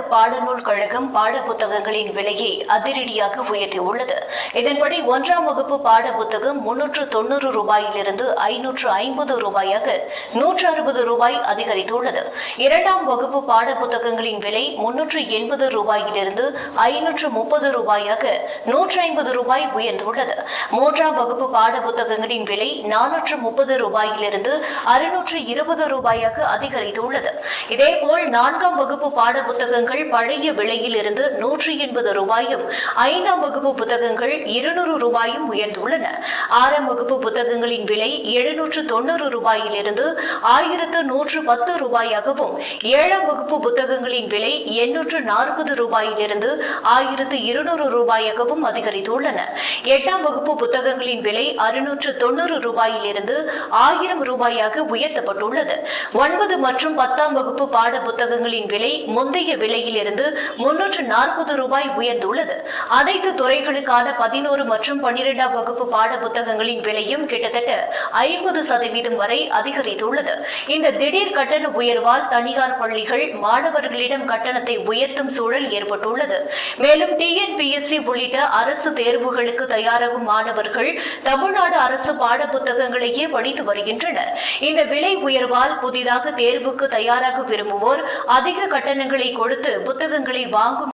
தமிழ்நாடு பாடநூல் கழகம் பாட புத்தகங்களின் விலையை அதிரடியாக உயர்த்தியுள்ளது. இதன்படி ஒன்றாம் வகுப்பு பாட புத்தகம் முன்னூற்று தொன்னூறு ரூபாயிலிருந்து ஐநூற்று ஐம்பது ரூபாயாக நூற்று அறுபது ரூபாய் அதிகரித்துள்ளது. இரண்டாம் வகுப்பு பாட புத்தகங்களின் விலை முன்னூற்று எண்பது ரூபாயிலிருந்து ஐநூற்று முப்பது ரூபாயாக நூற்று ஐம்பது ரூபாய் உயர்ந்துள்ளது. மூன்றாம் வகுப்பு பாட புத்தகங்களின் விலை நானூற்று முப்பது ரூபாயிலிருந்து அறுநூற்று இருபது ரூபாயாக அதிகரித்துள்ளது. இதேபோல் நான்காம் வகுப்பு பாட புத்தகங்கள் புத்தகங்கள் பழைய விலையில் இருந்து நூற்றி எண்பது ரூபாயும் ஐந்தாம் வகுப்பு புத்தகங்கள் இருநூறு ரூபாயும் உயர்ந்துள்ளன. ஆறாம் வகுப்பு புத்தகங்களின் விலை எழுநூற்று தொண்ணூறு ரூபாயிலிருந்து ஆயிரத்து நூற்று பத்து ரூபாயாகவும் ஏழாம் வகுப்பு புத்தகங்களின் விலை எண்ணூற்று நாற்பது ரூபாயிலிருந்து ஆயிரத்து இருநூறு ரூபாயாகவும் அதிகரித்துள்ளன. எட்டாம் வகுப்பு புத்தகங்களின் விலை அறுநூற்று தொண்ணூறு ரூபாயிலிருந்து ஆயிரம் ரூபாயாக உயர்த்தப்பட்டுள்ளது. ஒன்பது மற்றும் பத்தாம் வகுப்பு பாட புத்தகங்களின் விலை முந்தைய விலை விலையிலிருந்து முன்னூற்று நாற்பது ரூபாய் உயர்ந்துள்ளது. அனைத்து துறைகளுக்கான பதினோரு மற்றும் பன்னிரெண்டாம் வகுப்பு பாட புத்தகங்களின் விலையும் கிட்டத்தட்ட ஐம்பது சதவீதம் வரை அதிகரித்துள்ளது. இந்த திடீர் கட்டண உயர்வால் தனியார் பள்ளிகள் மாணவர்களிடம் கட்டணத்தை உயர்த்தும் சூழல் ஏற்பட்டுள்ளது. மேலும் டிஎன்பிஎஸ்சி உள்ளிட்ட அரசு தேர்வுகளுக்கு தயாராகும் மாணவர்கள் தமிழ்நாடு அரசு பாட புத்தகங்களையே படித்து வருகின்றனர். இந்த விலை உயர்வால் புதிதாக தேர்வுக்கு தயாராக விரும்புவோர் அதிக கட்டணங்களை கொடுத்து புத்தகங்களை வாங்கும்